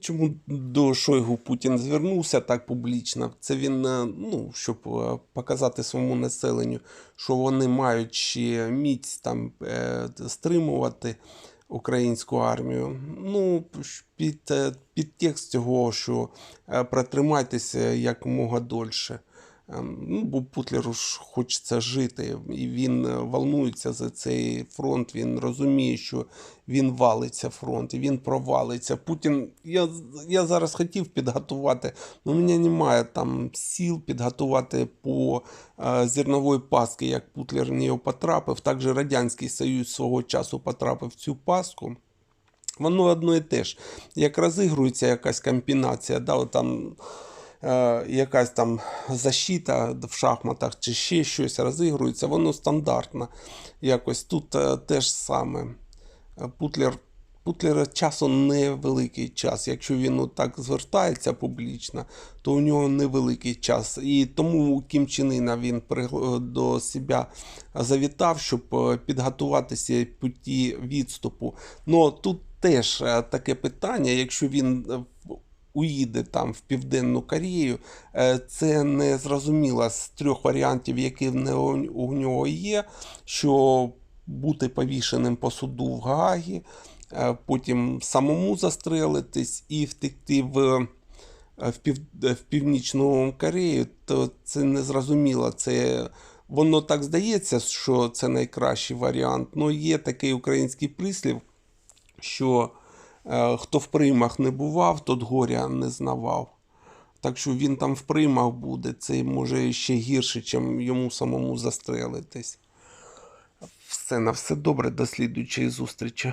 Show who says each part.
Speaker 1: Чому до Шойгу Путін звернувся так публічно? Це він, е, ну, щоб е, показати своєму населенню, що вони мають ще міць там е, стримувати українську армію. Ну, під, підтекст цього, що протримайтеся якомога дольше. Ем, Ну, бо Путлеру ж хочеться жити, і він е, волнується за цей фронт. Він розуміє, що він валиться фронт, і він провалиться. Путін, я, я зараз хотів підготувати, але у мене немає там сил підготувати по е, зернової паски, як Путлер в нього потрапив. Також Радянський Союз свого часу потрапив в цю паску. Воно одно і те ж. Як розігрується якась комбінація, да, там якась там защита в шахматах чи ще щось розігрується, воно стандартно. Якось тут е, те саме. Е, Путлер, Путлера часу невеликий час. Якщо він отак звертається публічно, то у нього невеликий час. І тому Кім Іна він при- до себе завітав, щоб е, підготуватися путі відступу. Ну тут теж е, таке питання, якщо він е, уїде там в Південну Корею, е, це не зрозуміло з трьох варіантів, які у нього є, що бути повішеним по суду в Гаагі, е, потім самому застрелитись і втекти в, е, в, пів, в Північну Корею, то це не зрозуміло. Це воно так здається, що це найкращий варіант. Ну, є такий український прислів, що хто в приймах не бував, тот горя не знавав. Так що він там в приймах буде, це може ще гірше, чим йому самому застрелитись. Все на все добре, до слідуючої зустрічі.